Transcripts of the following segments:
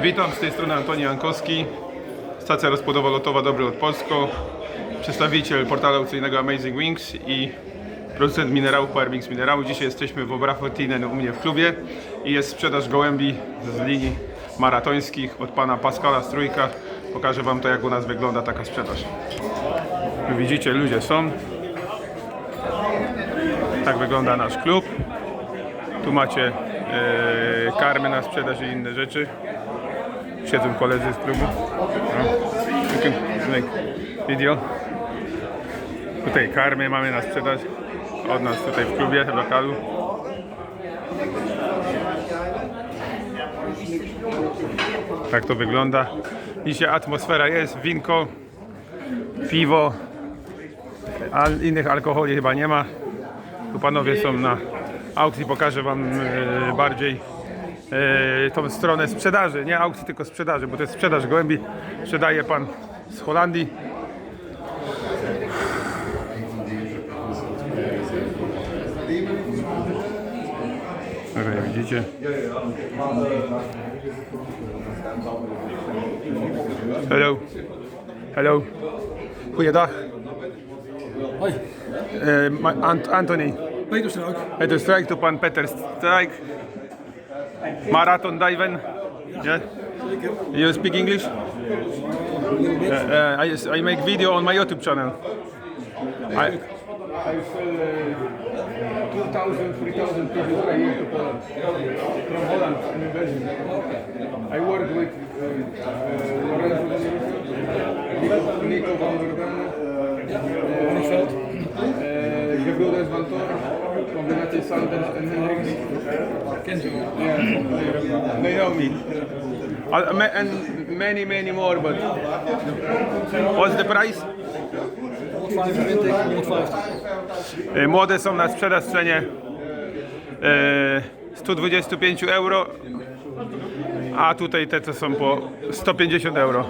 Witam, z tej strony Antoni Jankowski, stacja rozpłodowo-lotowa Dobry od Polsko, przedstawiciel portalu aukcyjnego Amazing Wings i producent minerałów Powermix Minerału. Dzisiaj jesteśmy w Obrachotinen u mnie w klubie i jest sprzedaż gołębi z linii maratońskich od pana Pascala Strójka. Pokażę wam to jak u nas wygląda taka sprzedaż. Widzicie ludzie są. Tak wygląda nasz klub. Tu macie e, karmy na sprzedaż i inne rzeczy. Siedzą koledzy z klubu. No. Video. Tutaj karmy mamy na sprzedaż od nas tutaj w klubie, w lokalu. Tak to wygląda. Dzisiaj atmosfera jest, winko, piwo, innych alkoholi chyba nie ma. Tu panowie są na aukcji, pokażę wam e, bardziej e, tą stronę sprzedaży, nie aukcji, tylko sprzedaży, bo to jest sprzedaż gołębi. Sprzedaje pan z Holandii. Tutaj widzicie. Hello. Hello. Goeiedag. Hoi, ma- Ant- Anthony. Peter Struik. Het is Strijk, tu pan Peter Strijk. Marathon Diven. Yeah. You speak English? Uh, uh, I, I make video on my YouTube channel. I, I sell uh, 2,000, 3,000 pieces a year to Poland. From Holland and Belgium. I work with uh, uh, Lorenzo Nico, Nico van der Ven, Uh, Gebroeders van Tor, combinatie Sanders. Kent u? Yeah, they know me. And many, many more, but what's the price? 125, 150. E, Młode są na sprzedaż w cenie e, 125 euro, a tutaj te co są po 150 euro.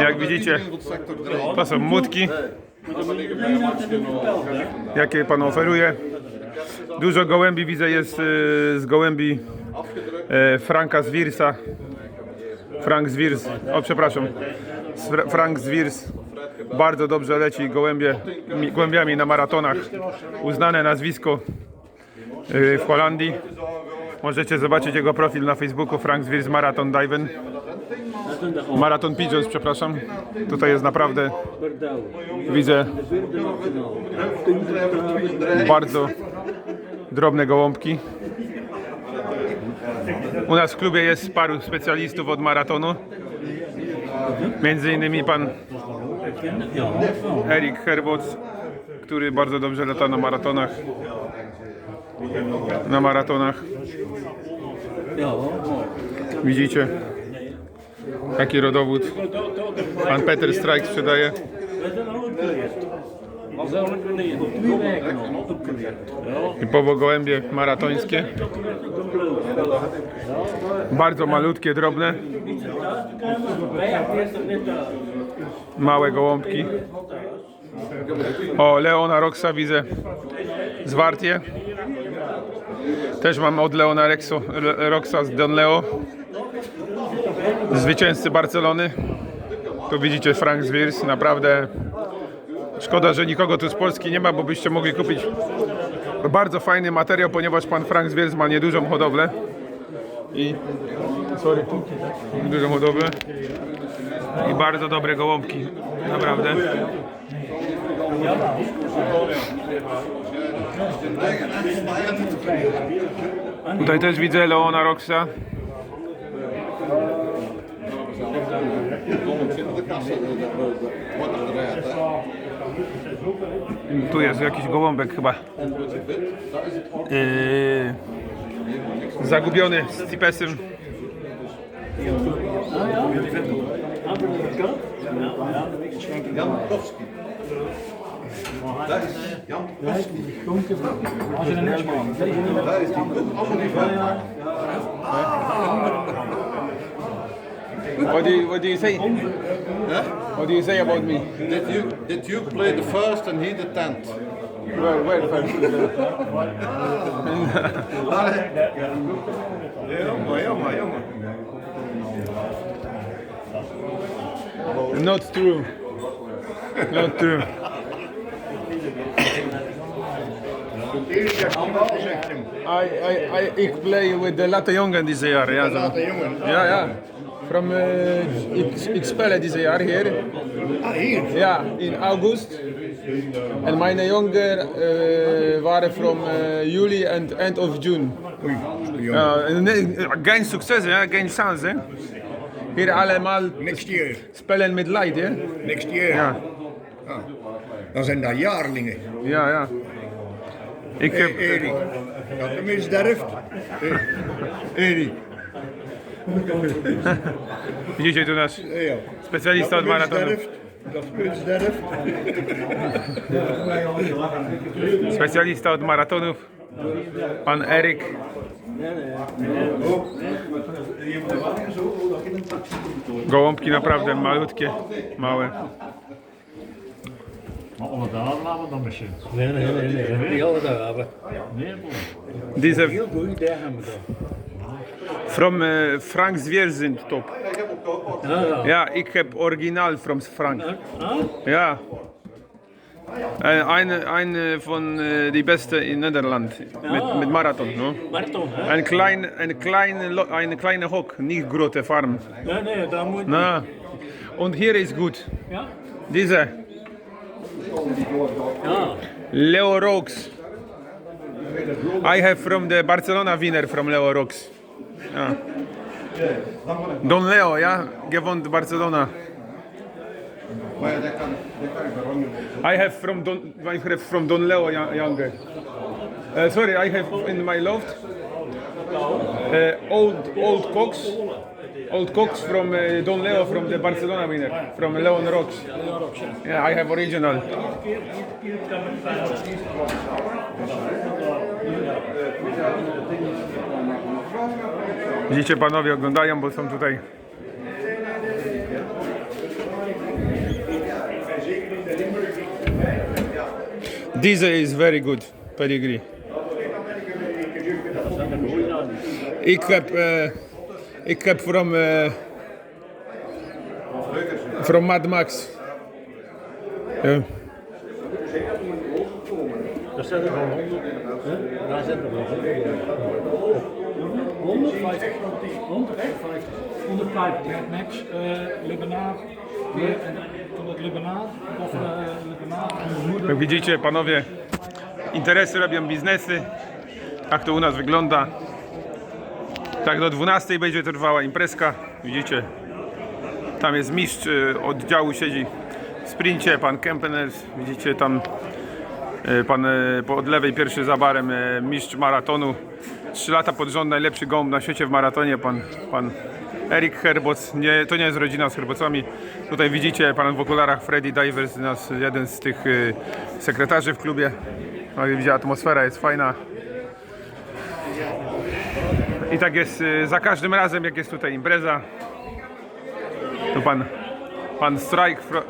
Jak widzicie, to są mutki, jakie pan oferuje. Dużo gołębi widzę jest e, z gołębi e, Franka Zwirsa. Frank Zwirs, o przepraszam, Frank Zwirs bardzo dobrze leci gołębie, mi- gołębiami na maratonach. Uznane nazwisko yy, w Holandii. Możecie zobaczyć jego profil na Facebooku Frank Zwirs Marathon Diven. Marathon Pigeons, przepraszam. Tutaj jest naprawdę, widzę, bardzo drobne gołąbki. U nas w klubie jest paru specjalistów od maratonu. Między innymi pan Erik Herboc, który bardzo dobrze lata na maratonach. Na maratonach. Widzicie? Taki rodowód. Pan Peter Strike sprzedaje. Typowo gołębie maratońskie. Bardzo malutkie, drobne. Małe gołąbki. O, Leona Roxa widzę. Zwartie. Też mam od Leona Rexo, Roxa z Don Leo. Zwycięzcy Barcelony. Tu widzicie Frank Zwirs. Naprawdę szkoda, że nikogo tu z Polski nie ma, bo byście mogli kupić bardzo fajny materiał, ponieważ pan Frank Zwirs ma niedużą hodowlę. I sorry, dużą hodowlę. I bardzo dobre gołąbki. Naprawdę. Tutaj też widzę Leona Roxa. Tu jest jakiś gołąbek chyba. Yy, zagubiony z Cipesem. Deze niet. What do you What do you say? Huh? What do you say about me? Did you did you play the first and he the tenth. Well, well, first. Not true. Not true. I, I, I, ik play with de latte jongen die ze jaar. Ja, latte yeah. Ja, ja. From, uh, ik, ik speel deze jaar hier. Ah, hier. Ja, in august. En mijn jongen uh, waren from uh, juli and end of June. Ja, en geen succes, hè? geen chance. Hè? Hier allemaal Next year. spelen met light. Hè? Next year. Ja, Ah. Dan zijn dat jaarlingen. ja, ja. Ik heb, Erik. Dat de derft. Hé, Erik. widzicie tu nasz specjalista od maratonu. Specjalista od maratonów. Pan Eryk. Gołąbki naprawdę malutkie, małe. Hebben. Nee, boy. Deze from uh, Frank Zwierzyn top. Ja, ja. Ik heb originaal from Frank. Ah, Ja. Eine, eine von äh, die beste in Nederland mit, mit Marathon. No? Marton, hè? Ein klein, eine, kleine, eine kleine Hock, nicht große Farm. Nee, nee, daar moet Na. Und hier ist gut. Ja? Diese Ja. Leo Rocks. I have from the Barcelona winner from Leo Rocks. Don Leo, ja, gewonnen Barcelona. I have from Don, I have from Don Leo yo- younger. Uh, sorry, I have in my loft uh, old old Cox, old Cox from uh, Don Leo from the Barcelona winner from Leon Rocks. Yeah, I have original. Widzicie panowie oglądają, bo są tutaj. This is very good pedigree. Ik heb, eh, ik heb from, eh, from Mad Max. Ja. Daar zitten we gewoon 100. hè? Daar zitten we gewoon 150. 150. 150 met Max, uh, Lebanon, weer en van het Lebanon, of uh, Lebanon. Jak widzicie panowie, interesy robią biznesy. Tak to u nas wygląda. Tak do 12 będzie trwała imprezka. Widzicie, tam jest mistrz y, oddziału siedzi w sprincie, pan Kempeners. Widzicie tam y, pan po- od lewej pierwszy za barem mistrz maratonu. Trzy lata pod rząd najlepszy gołąb na świecie w maratonie, pan, pan Erik Herboc. Nie, to nie jest rodzina z Herbocami. Tutaj widzicie pan w okularach Freddy Divers, nas, jeden z tych y, sekretarzy w klubie. No widzicie, atmosfera jest fajna. I tak jest y, za każdym razem, jak jest tutaj impreza. Tu pan, pan fro-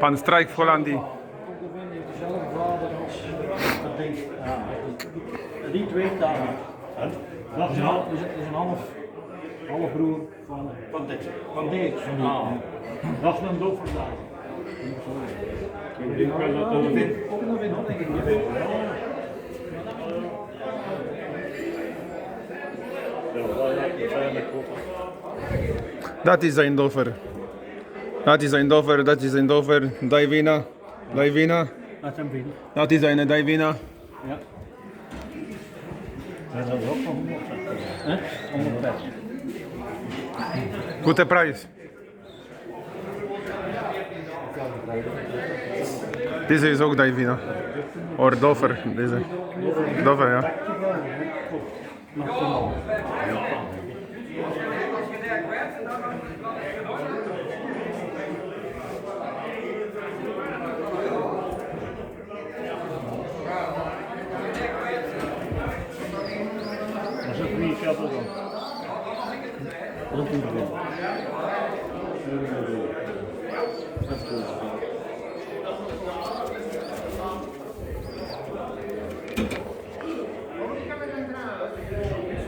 pan Strajk w Holandii. Die twee dagen. Dat is een, hal- is, is een half, half broer van, Van dit. van Dirk. Van Ah. Dat is een dood vandaag. Ik denk wel dat dat een ook nog denk ik. Dat is Eindhoven. Dat is Eindhoven, dat is Eindhoven. Divina, Divina. Een. Dat is een Divina. Ja. Quanto é pra isso? Diz aí, jogo da Ivina. Or Dofer. Dofer, ja.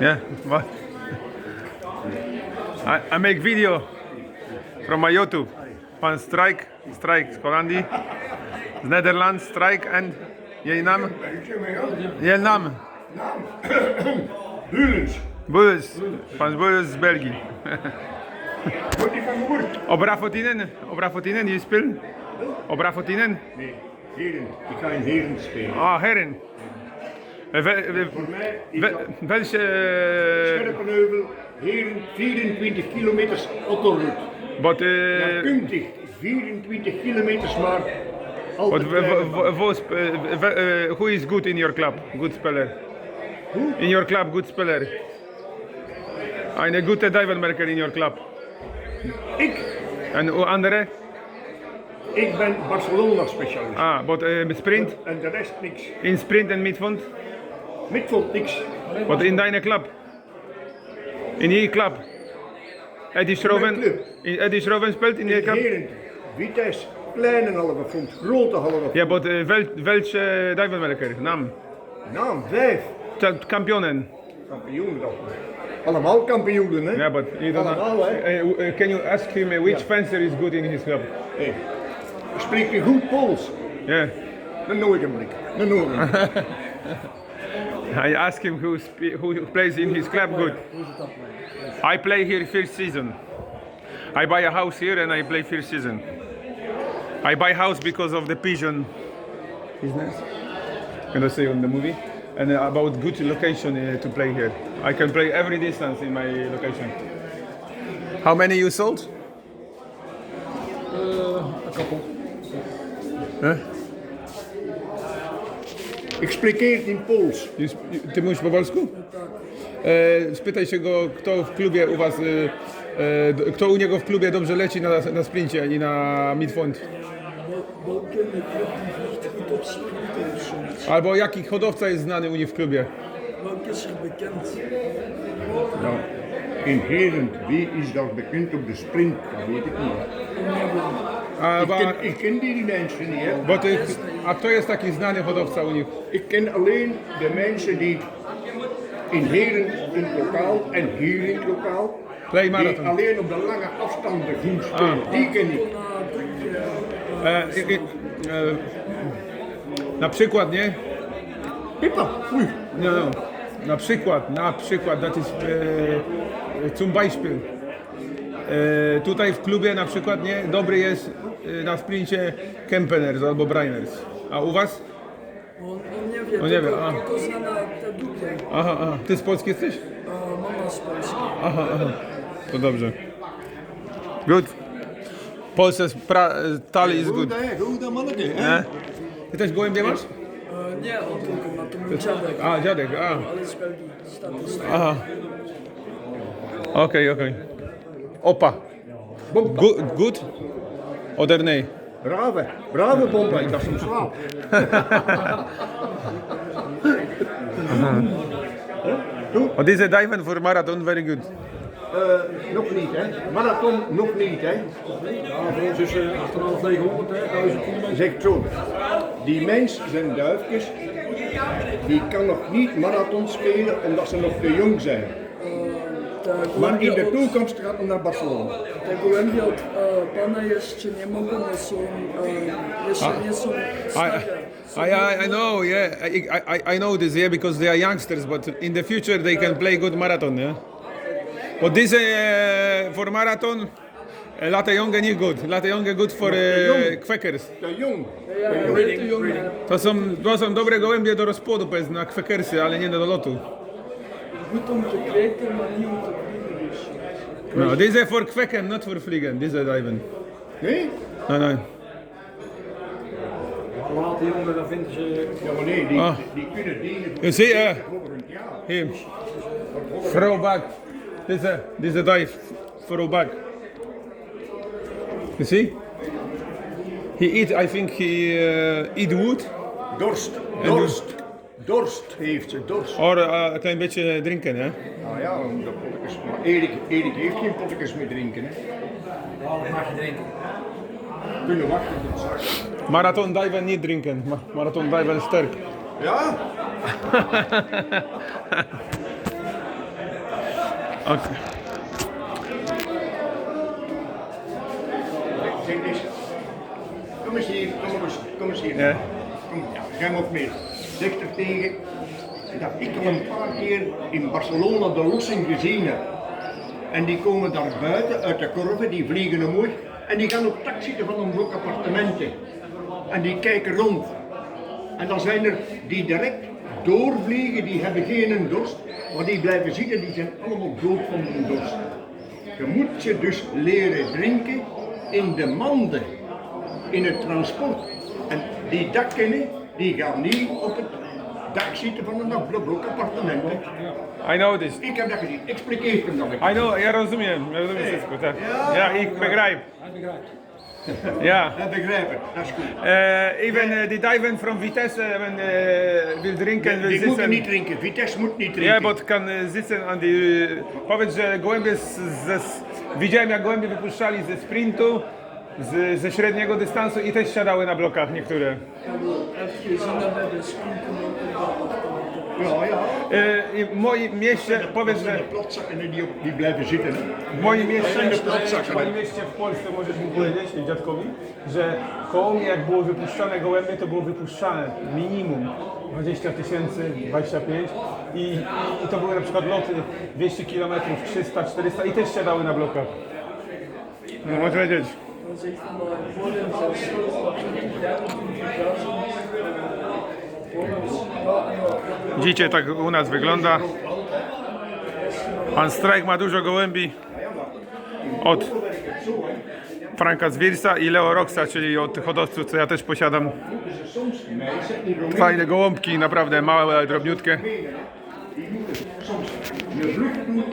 Yeah, what? I, I make video from my YouTube. Van Strike, Strike, Hollandi, Netherlands, Strike en je naam? Je naam? Bulens. Bulls, van Bulls, België. Wordt die van gehoord? Op Rafotinen, op Rafotinen, je speelt? Op Rafotinen? Nee, heren. Ik ga in heren spelen. Ah, heren. Eh, Wel voor mij is wij, wij, Scherpenheuvel, 24 kilometers autoroute. Wat, uh, puntig, 24 kilometers maar. Wat, who eh, eh, is good in your club? Good speller. In your club, good speller. Ah, een goede good in your club. Ik? En andere? Ik ben Barcelona specialist. Ah, wat uh, met sprint? En de rest niks. In sprint en midfond? Midveld niks. Wat in deine club? In je club? Eddie Schroven? Eddie Schroven speelt in club? Heren, Vitesse, kleine halve vond, grote halve vond. Ja, uh, wel, welke duivelmerker? Naam? Naam, vijf. Kampioenen. Kampioenen dan. Allemaal kampioenen, hè? Ja, don't Allemaal, hè? Eh, can you ask him uh, which fencer is good in his club? Hey. Spreek je goed Pools? Yeah. Dan noem ik hem niet. Dan noem ik hem. I ask him who, who plays in his club good. I play here first season. I buy a house here and I play first season. I buy house because of the pigeon business. Can I say on the movie? And uh, about good location uh, to play here. I can play every distance in my location. How many you sold? A couple. Ik in Pools. Już- Ty mówisz po polsku? E, spytaj się go, kto w klubie u was, e, e, d- kto u niego w klubie dobrze leci na, na sprincie i na op zoiets? Albo jaki hodowca jest znany u nich w klubie. Welke is er bekend? Ja. In Heren, wie is daar bekend op de sprint? Dat weet ik niet. A, Ik wa, ken, ik ken die mensen niet, hè. bo tych, a kto jest taki znany hodowca u nich? Ik ken alleen de mensen die in Heren in het lokaal en hier in het lokaal, Play die marathon. alleen op de lange afstanden goed spelen. Die ken ik. E, i, i, e, na przykład, nie? Pippa, oei. No, no. Na przykład, na przykład, dat is e, zum Beispiel. E, tutaj w klubie na przykład, nie? Dobry jest e, na sprincie Kempeners albo Brainers. A u was? On, on nie wie, On nie wie, tylko, a. tylko zna na te dupy. Aha, aha. Ty z Polski jesteś? A mama z Polski. Aha, aha. To dobrze. Good. Polsce pra, tali is good. hè, goed hè, manneke. Nie? Ty też gołębie masz? E, nie, on tylko ma to mój dziadek. A, dziadek, a. Ale z Belgii. Aha. Okej, okej. Opa. Good, good? Oder nee? Brave, brave bomba, ik dacht hem slaap. Wat is het diven voor marathon? Very good. Eh, nog niet hè, marathon nog niet hè. Ja, voor ons is uh, 8,5 900, hè, 1000 kilometer. Zegt zo, die mens, zijn duifjes, die kan nog niet marathon spelen omdat ze nog te jong zijn. Maar in de toekomst gaat hij naar Barcelona. te głębie od e, pana jeszcze nie mogą, nie są, e, jeszcze nie są I, stare. I, I, I know, yeah. I, I, I know this, yeah, because they are youngsters, but in the future they can play good marathon, yeah. But this uh, for marathon, uh, late jonge niet good. Late jonge good for uh. Te jong. To są, to są dobre gołębie do rozpłodu, powiedzmy, na kwekersy, ale nie do lotu. goed om te kijken, maar niet om te vliegen. Nou, deze is voor kwekken, niet voor vliegen, deze diven. Nee? Nee, nee. Laat die jongen, dat vinden ze... Ja, maar nee, die, ah. die kunnen dingen... Zie je? Eh. Hier. Throwback. Deze, deze dive. Throwback. Je ziet? He eat, I think he uh, eat wood. Dorst. Dorst dorst heeft ze, dorst. Or uh, een klein beetje drinken, hè? Nou ja, de. Maar Erik, Erik heeft geen pottekens meer drinken. Hè. Wat mag je drinken? Kunnen wachten tot straks. Marathon diven niet drinken. Ma marathon diven sterk. Ja? Oké. Eens. Kom eens hier, kom eens, kom eens hier. Ja. Kom, ja, maar op mee. Zeg er tegen dat ik al een paar keer in Barcelona de lossing gezien heb. En die komen daar buiten uit de korven, die vliegen omhoog. En die gaan op zitten van een blok appartementen. En die kijken rond. En dan zijn er die direct doorvliegen, die hebben geen dorst. Maar die blijven zitten, die zijn allemaal dood van hun dorst. Je moet ze dus leren drinken in de manden, in het transport. En die dakkennen, die gaan niet op het dak zitten van een blok appartement. I know this. Ik heb dat gezien, expliqueer hem dan. I know, ja rozumiem, ja rozumiem wszystko, tak. Ja, ik begrijp. Ja. Dat begrijp ik, dat is goed. Uh, even uh, die diven from Vitesse when uh, wil drinken, wil Die moeten zitten. niet drinken, Vitesse moet niet drinken. Ja, bo kan e, zitten aan die... Powiedz, że gołębie z, ze, widziałem jak gołębie wypuszczali ze sprintu, z, ze średniego dystansu i też siadały na blokach niektóre. Ja, ja. E, moim mieście, powiedz, że w moim mieście, w mieście w Polsce możesz mi powiedzieć, dziadkowi, że koło mnie jak było wypuszczane gołębie, to było wypuszczane minimum 20 tysięcy, 25 i, i, to były na przykład loty 200 km, 300, 400 i też siadały na blokach. No możesz wiedzieć. Dan zegt van dat voor hem zelfs zo, 20.000 Widzicie, tak u nas wygląda. Pan Strajk ma dużo gołębi od Franka Zwirsa i Leo Roxa, czyli od tych hodowców, co ja też posiadam. Fajne gołąbki, naprawdę małe, ale drobniutkie. Een vlucht doen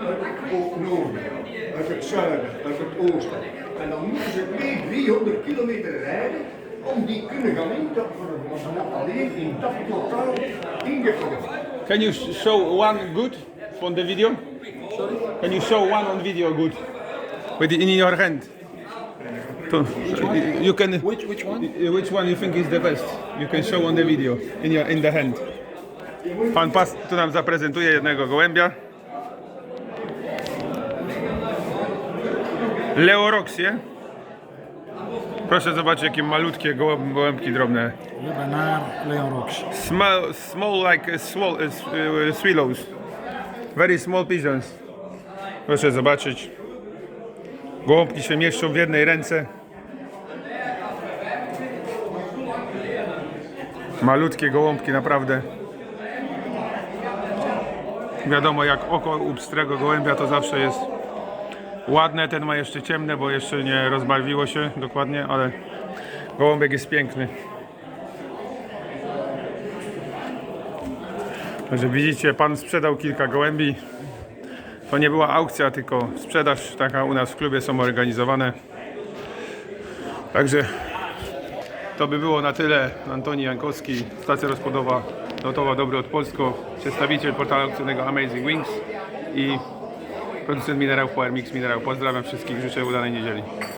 uit het het zuiden, uit. En dan moeten ze 200, 300 kilometer rijden om die kunnen gaan intappen. Want ze moeten alleen in dat lokaal ingekomen. Can you show one good from the video? Can you show one on video good? With in your hand. To, you can. Which, which one? Which one you think is the best? You can show on the video in your in the hand. Pan Pas tu nam zaprezentuje jednego gołębia. Leoroxie. Proszę zobaczyć jakie malutkie gołę- gołębki drobne. Leon Rox. Small, small like uh, swall, uh, s- uh, swallows. Very small pigeons. Proszę zobaczyć. Gołąbki się mieszczą w jednej ręce. Malutkie gołąbki, naprawdę. Wiadomo, jak oko u pstrego gołębia to zawsze jest ładne. Ten ma jeszcze ciemne, bo jeszcze nie rozbarwiło się dokładnie, ale gołąbek jest piękny. Także widzicie, pan sprzedał kilka gołębi. To nie była aukcja, tylko sprzedaż taka u nas w klubie są organizowane. Także to by było na tyle. Antoni Jankowski, stacja rozpodowa Lotowa Dobry od Polsko, przedstawiciel portalu aukcyjnego Amazing Wings i producent minerałów Power Mix Minerał. Pozdrawiam wszystkich, życzę udanej niedzieli.